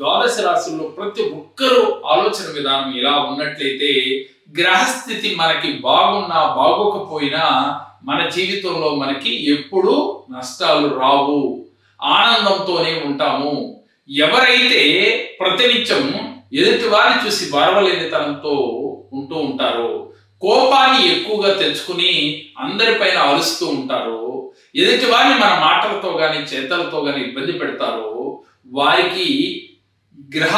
ద్వాదశ రాశుల్లో ప్రతి ఒక్కరూ ఆలోచన విధానం ఇలా ఉన్నట్లయితే గ్రహస్థితి మనకి బాగున్నా బాగోకపోయినా మన జీవితంలో మనకి ఎప్పుడూ నష్టాలు రావు. ఆనందంతోనే ఉంటాము. ఎవరైతే ప్రతినిత్యం ఎదుటి వారిని చూసి వరవలేనితనంతో ఉంటూ ఉంటారో కోపాన్ని ఎక్కువగా తెచ్చుకుని అందరిపైన అరుస్తూ ఉంటారో ఎదుటి వారిని మన మాటలతో కానీ చేతలతో కానీ ఇబ్బంది పెడతారో వారికి గ్రహ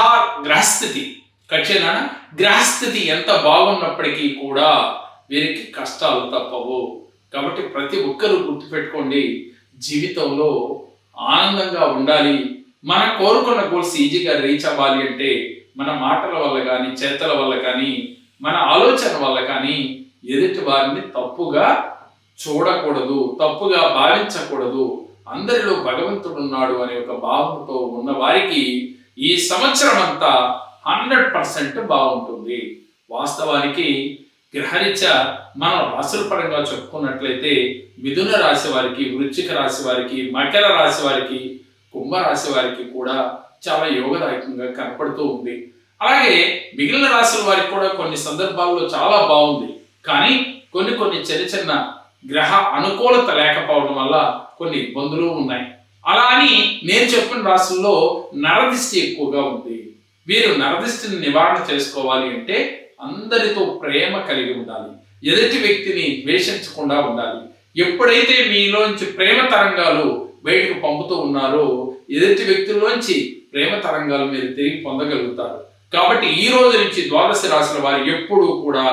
గ్రహస్థితి. కక్షేనా గ్రహస్థితి ఎంత బాగున్నప్పటికీ కూడా వీరికి కష్టాలు తప్పవు. కాబట్టి ప్రతి ఒక్కరూ గుర్తుపెట్టుకోండి జీవితంలో ఆనందంగా ఉండాలి. మనం కోరుకున్న గోల్స్ ఈజీగా రీచ్ అవ్వాలి అంటే మన మాటల వల్ల కానీ చేతల వల్ల కానీ మన ఆలోచన వల్ల కానీ ఎదుటి వారిని తప్పుగా చూడకూడదు తప్పుగా భావించకూడదు. అందరిలో భగవంతుడు ఉన్నాడు అనే ఒక భావంతో ఉన్న వారికి ఈ సంవత్సరం అంతా హండ్రెడ్ పర్సెంట్ బాగుంటుంది. వాస్తవానికి గ్రహరీత్యా మనం రాశుల పరంగా చెప్పుకున్నట్లయితే మిథున రాశి వారికి వృశ్చిక రాశి వారికి మకర రాశి వారికి కుంభ రాశి వారికి కూడా చాలా యోగదాయకంగా కనపడుతూ ఉంది. అలాగే మిగిలిన రాశుల వారికి కూడా కొన్ని సందర్భాల్లో చాలా బాగుంది. కానీ కొన్ని కొన్ని చిన్న చిన్న గ్రహ అనుకూలత లేకపోవడం వల్ల కొన్ని ఇబ్బందులు ఉన్నాయి. అలా అని నేను చెప్పిన రాసుల్లో నరదిష్టి ఎక్కువగా ఉంది. వీరు నరదిష్టిని నివారణ చేసుకోవాలి అంటే అందరితో ప్రేమ కలిగి ఉండాలి. ఎదుటి వ్యక్తిని ద్వేషించకుండా ఉండాలి. ఎప్పుడైతే మీలోంచి ప్రేమ తరంగాలు బయటకు పంపుతూ ఉన్నారో ఎదుటి వ్యక్తుల్లోంచి ప్రేమ తరంగాలు మీరు తిరిగి పొందగలుగుతారు. కాబట్టి ఈ రోజు నుంచి ద్వాదశ రాశుల వారు ఎప్పుడూ కూడా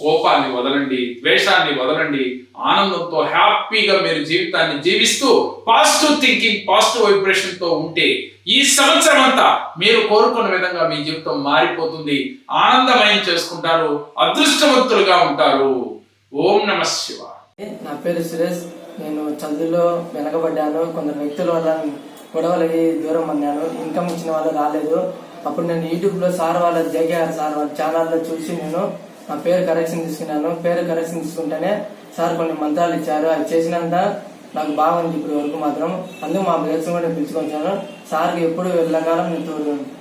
కోపాన్ని వదలండి ద్వేషాన్ని వదలండి ఆనందంతో హ్యాపీగా మీరు జీవితాన్ని జీవిస్తూ పాజిటివ్ థింకింగ్ పాజిటివ్ వైబ్రేషన్తో ఉంటే ఈ సంవత్సరం అంతా మీరు కోరుకున్న విధంగా మీ జీవితం మారిపోతుంది. ఆనందమయం చేసుకుంటారు అదృష్టవంతులుగా ఉంటారు. ఓం నమ శివ నా పేరు సురేష్. నేను చదువులో వెనకబడ్డాను. కొందరు వ్యక్తుల వల్ల గొడవలకి దూరం అన్నాను ఇన్కమ్ ఇచ్చిన వాళ్ళు రాలేదు. అప్పుడు నేను యూట్యూబ్లో సార్ వాళ్ళ జేకేఆర్ సార్ వాళ్ళ ఛానల్లో చూసి నేను నా పేరు కరెక్షన్ తీసుకున్నాను. పేరు కరెక్షన్ తీసుకుంటేనే సార్ కొన్ని మంత్రాలు ఇచ్చారు. అది చేసినంత నాకు బాగుంది ఇప్పుడు వరకు మాత్రం. అందుకు మా బ్రేక్స్ కూడా పిలుచుకొచ్చాను. సార్కి ఎప్పుడు వెళ్ళకాలం నేను తోడు